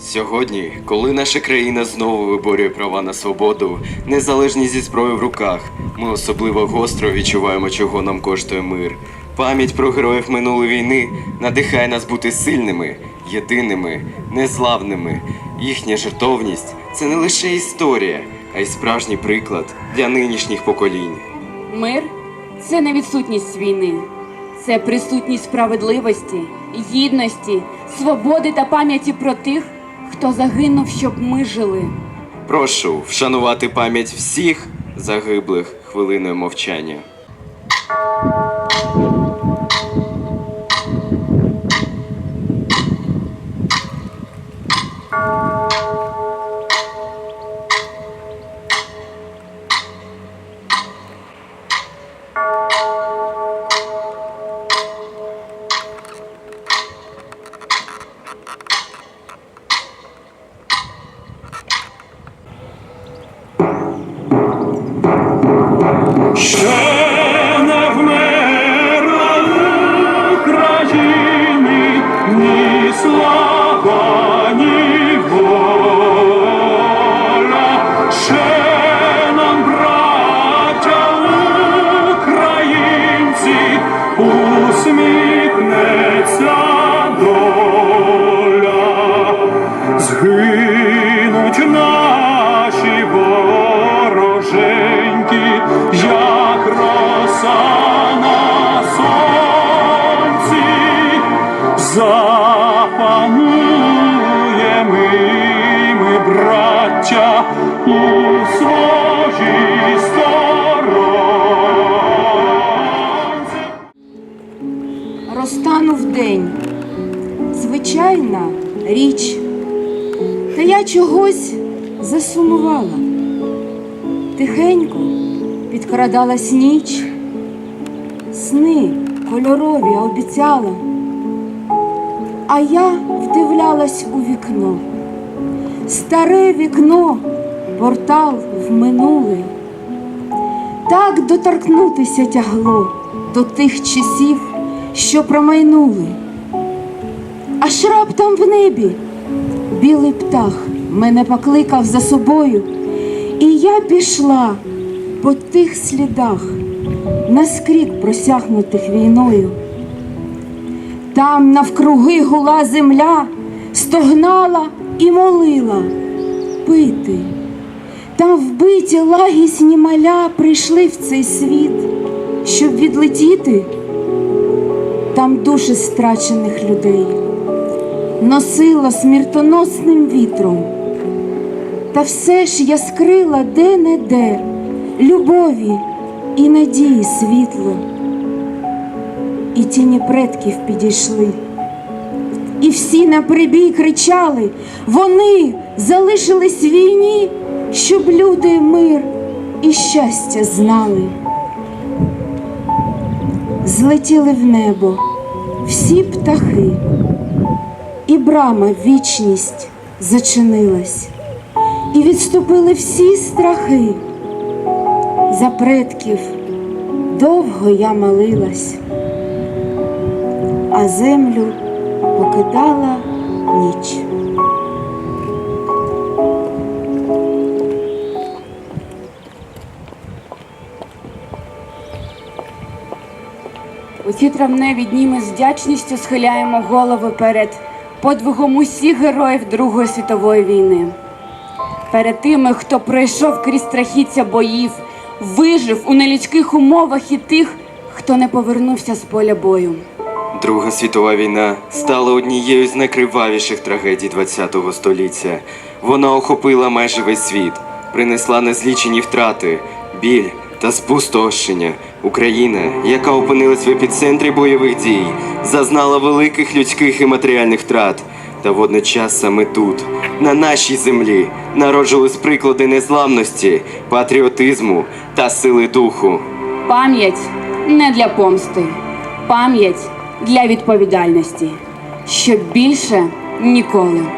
Сьогодні, коли наша країна знову виборює права на свободу, незалежність зі зброєю в руках, ми особливо гостро відчуваємо, чого нам коштує мир. Пам'ять про героїв минулої війни надихає нас бути сильними, єдиними, незламними. Їхня жертовність це не лише історія, а й справжній приклад для нинішніх поколінь. Мир це не відсутність війни, це присутність справедливості, гідності, свободи та пам'яті про тих, хто загинув, щоб ми жили. Прошу вшанувати пам'ять всіх загиблих хвилиною мовчання. Згинуть наші вороженьки, як роса на сонці, запануємо ми, браття, у своїй сторонці. Розтанув день. Звичайна річ. Я чогось засумувала. Тихенько підкрадалась ніч. Сни кольорові обіцяла. А я вдивлялась у вікно. Старе вікно, портал в минуле. Так доторкнутися тягло до тих часів, що промайнули. Аж раптом в небі білий птах мене покликав за собою, і я пішла по тих слідах, наскрік просягнутих війною. Там навкруги гула земля, стогнала і молила пити. Там вбиті лагісні маля прийшли в цей світ, щоб відлетіти. Там душі страчених людей носила смертоносним вітром. Та все ж я скрила де-не-де любові і надії світло. І тіні предків підійшли. І всі на прибій кричали, вони залишились війні, щоб люди мир і щастя знали. Злетіли в небо всі птахи, і брама вічність зачинилась, і відступили всі страхи. За предків довго я молилась, а землю покидала ніч. У ці травневі дні ми з вдячністю схиляємо голови перед подвигом усіх героїв Другої світової війни, перед тими, хто пройшов крізь страхіття боїв, вижив у нелюдських умовах і тих, хто не повернувся з поля бою. Друга світова війна стала однією з найкривавіших трагедій ХХ століття. Вона охопила майже весь світ, принесла незлічені втрати, біль та спустошення. Україна, яка опинилась в епіцентрі бойових дій, зазнала великих людських і матеріальних втрат. Та водночас саме тут, на нашій землі, народжились приклади незламності, патріотизму та сили духу. Пам'ять не для помсти, пам'ять для відповідальності, щоб більше ніколи.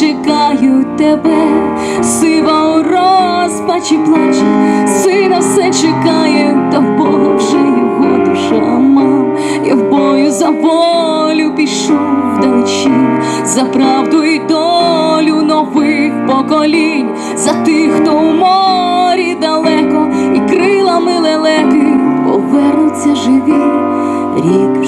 Чекають тебе, сива у розпачі плаче, сина все чекає, та в Бога вже його душа мав. Я в бою за волю пішов вдалечі, за правду і долю нових поколінь, за тих, хто у морі далеко, і крилами лелеки повернуться живі, рік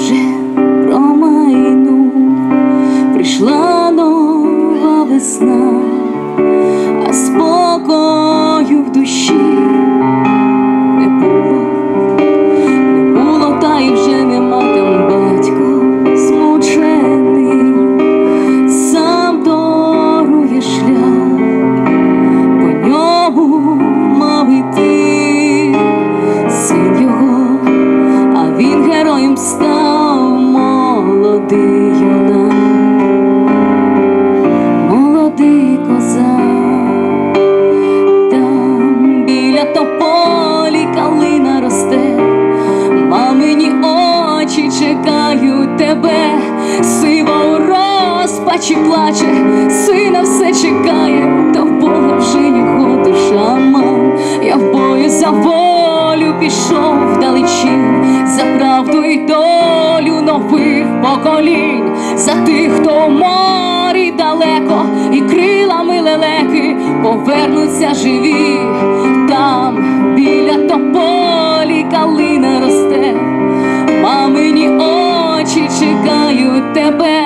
чекають тебе, сива у розпачі плаче, сина все чекає, та в Бога вже його душа мав. Я в бою за волю пішов вдалечі, за правду і долю нових поколінь, за тих, хто в морі далеко, і крилами лелеки повернуться живі. Там біля тополі очі чекають тебе,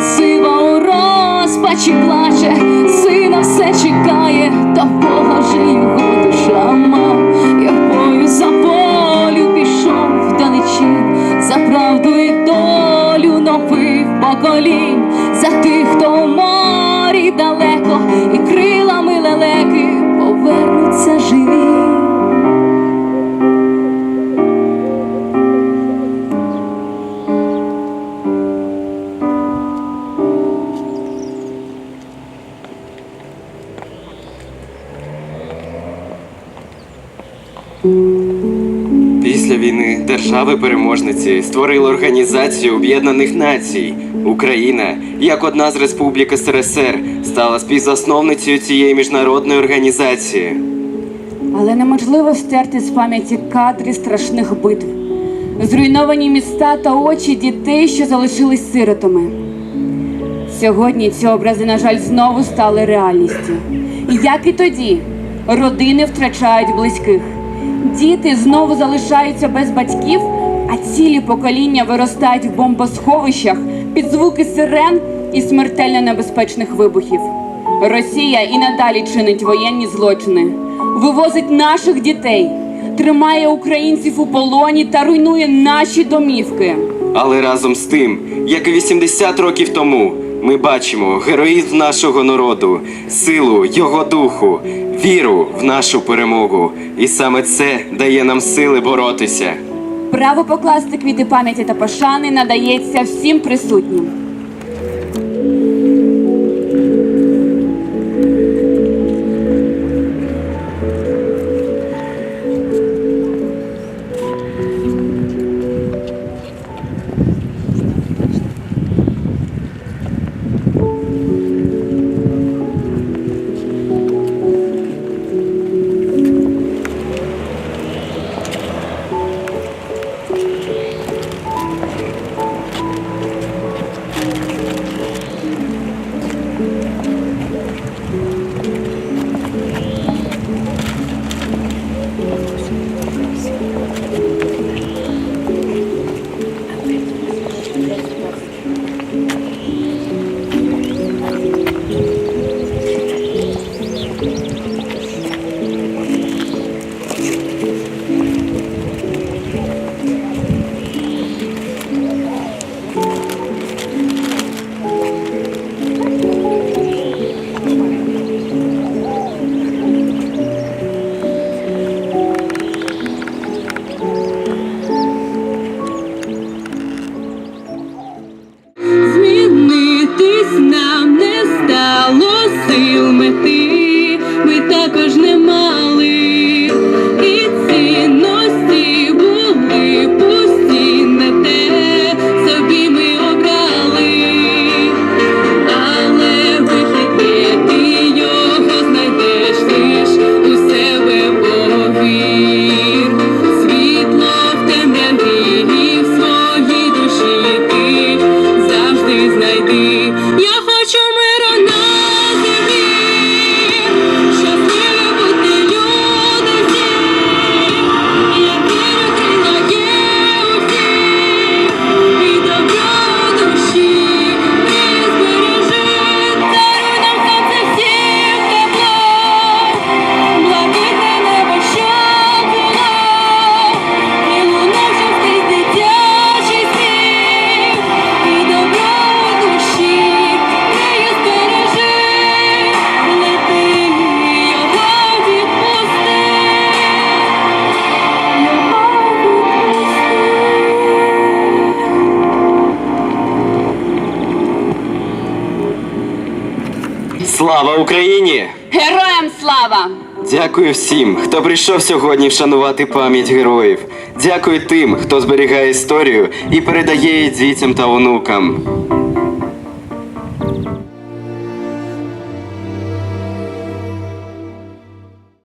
сива у розпачі плаче, сина все чекає, та Бога же Після війни держави-переможниці створили Організацію Об'єднаних Націй. Україна, як одна з республік СРСР, стала співзасновницею цієї міжнародної організації. Але неможливо стерти з пам'яті кадри страшних битв, зруйновані міста та очі дітей, що залишились сиротами. Сьогодні ці образи, на жаль, знову стали реальністю. Як і тоді, родини втрачають близьких, діти знову залишаються без батьків, а цілі покоління виростають в бомбосховищах під звуки сирен і смертельно небезпечних вибухів. Росія і надалі чинить воєнні злочини, вивозить наших дітей, тримає українців у полоні та руйнує наші домівки. Але разом з тим, як і 80 років тому, ми бачимо героїзм нашого народу, силу його духу, віру в нашу перемогу. І саме це дає нам сили боротися. Право покласти квіти пам'яті та пошани надається всім присутнім. Слава Україні! Героям слава! Дякую всім, хто прийшов сьогодні вшанувати пам'ять героїв. Дякую тим, хто зберігає історію і передає її дітям та онукам.